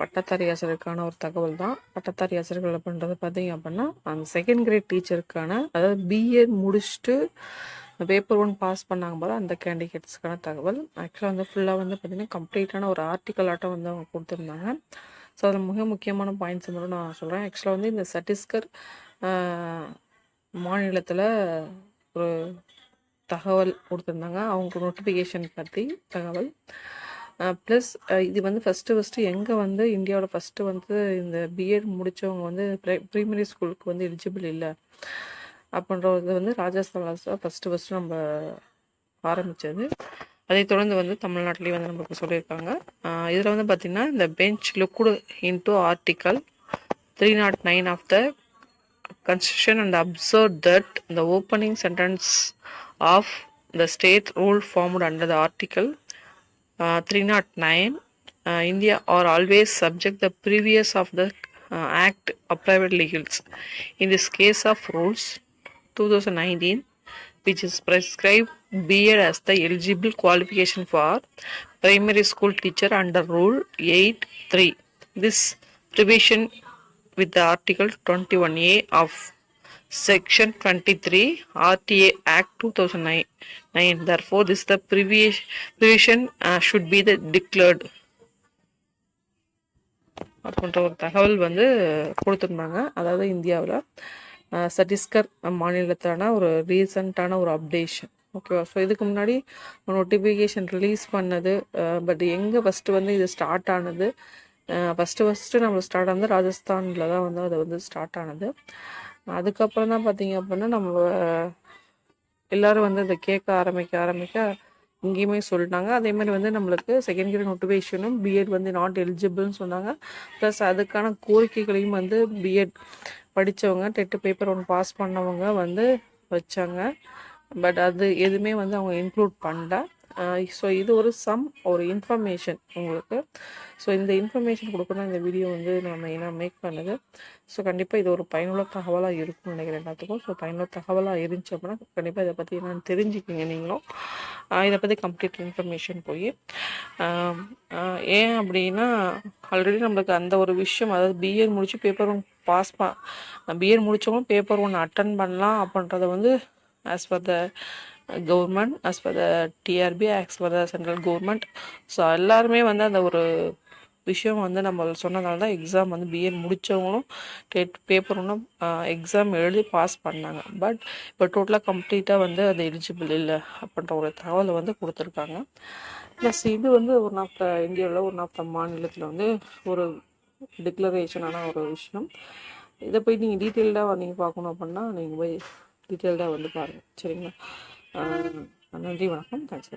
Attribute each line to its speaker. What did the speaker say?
Speaker 1: பட்டதாரி ஆசிரியருக்கான ஒரு தகவல் தான் பட்டதாரி ஆசிரியர்கள் பண்ணுறது பார்த்தீங்க அப்படின்னா அந்த செகண்ட் கிரேட் டீச்சருக்கான அதாவது பிஏ முடிச்சுட்டு பேப்பர் ஒன் பாஸ் பண்ணாங்க போது அந்த கேண்டிடேட்ஸ்க்கான தகவல். ஆக்சுவலாக வந்து ஃபுல்லாக வந்து பார்த்திங்கன்னா கம்ப்ளீட்டான ஒரு ஆர்டிக்கல் ஆட்டம் வந்து அவங்க கொடுத்துருந்தாங்க. ஸோ அதில் மிக முக்கியமான பாயிண்ட்ஸ் மட்டும் நான் சொல்கிறேன் ஆக்சுவலாக வந்து இந்த சட்டீஸ்கர் மாநிலத்தில் ஒரு தகவல் கொடுத்துருந்தாங்க. அவங்க நோட்டிஃபிகேஷன் பற்றி தகவல். ப்ளஸ் இது வந்து ஃபஸ்ட்டு ஃபஸ்ட்டு எங்கே வந்து இந்தியாவில் ஃபஸ்ட்டு வந்து இந்த பிஎட் முடித்தவங்க வந்து ப்ரை ப்ரைமரி ஸ்கூலுக்கு வந்து எலிஜிபிள் இல்லை. அப்படின்றது வந்து ராஜஸ்தான் ஃபஸ்ட்டு ஃபஸ்ட்டு நம்ம ஆரம்பித்தது அதை தொடர்ந்து வந்து தமிழ்நாட்டிலேயே வந்து நமக்கு சொல்லியிருக்காங்க. இதில் வந்து பார்த்திங்கன்னா இந்த bench looked into article three naught nine of the constitution and observe that the opening sentence of the state rule formed under the article 309 uh, india are always subject the previous of the uh, act of private legals. In this case of rules 2019 which is prescribed B.Ed as the eligible qualification for primary school teacher under rule 8.3 this provision with the article 21a of section 23 rta act 2009 therefore this the previous provision uh, should be the declared. அப்படின்ற ஒரு தகவல் வந்து கொடுத்துருந்தாங்க. அதாவது இந்தியாவில் சத்தீஸ்கர் மாநிலத்தான ஒரு ரீசண்டான ஒரு updation. ஓகேவா ஸோ இதுக்கு முன்னாடி நோட்டிஃபிகேஷன் ரிலீஸ் பண்ணது பட் எங்கே ஃபஸ்ட்டு வந்து இது ஸ்டார்ட் ஆனது ஃபஸ்ட்டு ஃபஸ்ட்டு நம்ம ஸ்டார்ட் ஆனது ராஜஸ்தானில் தான் வந்து அது வந்து ஸ்டார்ட் ஆனது. அதுக்கப்புறம் தான் பார்த்தீங்க அப்படின்னா நம்ம எல்லோரும் வந்து அதை கேட்க ஆரம்பிக்க ஆரம்பிக்க இங்கேயுமே சொல்லிட்டாங்க. அதே மாதிரி வந்து நம்மளுக்கு செகண்ட் கிரேட் நோட்டிஃபிகேஷனும் பிஎட் வந்து நாட் எலிஜிபிள்னு சொன்னாங்க. ப்ளஸ் அதுக்கான கோரிக்கைகளையும் வந்து பிஎட் படித்தவங்க டெட்டு பேப்பர் ஒன்று பாஸ் பண்ணவங்க வந்து வச்சாங்க. பட் அது எதுவுமே வந்து அவங்க இன்க்ளூட் பண்ணல. ஸோ இது ஒரு சம் ஒரு இன்ஃபர்மேஷன் உங்களுக்கு. ஸோ இந்த இன்ஃபர்மேஷன் கொடுக்கணும் இந்த வீடியோ வந்து நான் மெயினாக மேக் பண்ணுது. ஸோ கண்டிப்பாக இது ஒரு பயனுள்ள தகவலாக இருக்கும்னு நினைக்கிறேன் எல்லாத்துக்கும். ஸோ பயனுள்ள தகவலாக இருந்துச்சு அப்படின்னா கண்டிப்பாக இதை பற்றி என்னென்னு தெரிஞ்சுக்கிங்க நீங்களும். இதை பற்றி கம்ப்ளீட் இன்ஃபர்மேஷன் போய். ஏன் அப்படின்னா ஆல்ரெடி நம்மளுக்கு அந்த ஒரு விஷயம் அதாவது பிஎட் முடிச்சு பேப்பர் ஒன் பாஸ் ப பிஎட் முடித்தவங்க பேப்பர் ஒன்று அட்டன் பண்ணலாம் அப்படின்றத வந்து as per the government as per the TRB as per the central government so எல்லாருமே வந்து அந்த ஒரு விஷயம் வந்து நம்ம சொன்னதால தான் எக்ஸாம் வந்து பிஏ முடித்தவங்களும் டெட் பேப்பர் ஒன்றும் எக்ஸாம் எழுதி பாஸ் பண்ணாங்க. பட் இப்போ டோட்டலாக கம்ப்ளீட்டாக வந்து அது எலிஜிபிள் இல்லை அப்படின்ற ஒரு தகவலை வந்து கொடுத்துருக்காங்க. ப்ளஸ் இது வந்து ஒரு ஆஃப் த இந்தியாவில் ஒரு ஆஃப் த மாநிலத்தில் வந்து ஒரு டிக்ளரேஷனான ஒரு விஷயம். இதை போய் நீங்கள் டீட்டெயில்டாக நீங்கள் பார்க்கணும் அப்படின்னா நீங்கள் போய் டீட்டெயில்டாக வந்து பாருங்கள் சரிங்களா? మనం జీవనం కలిసి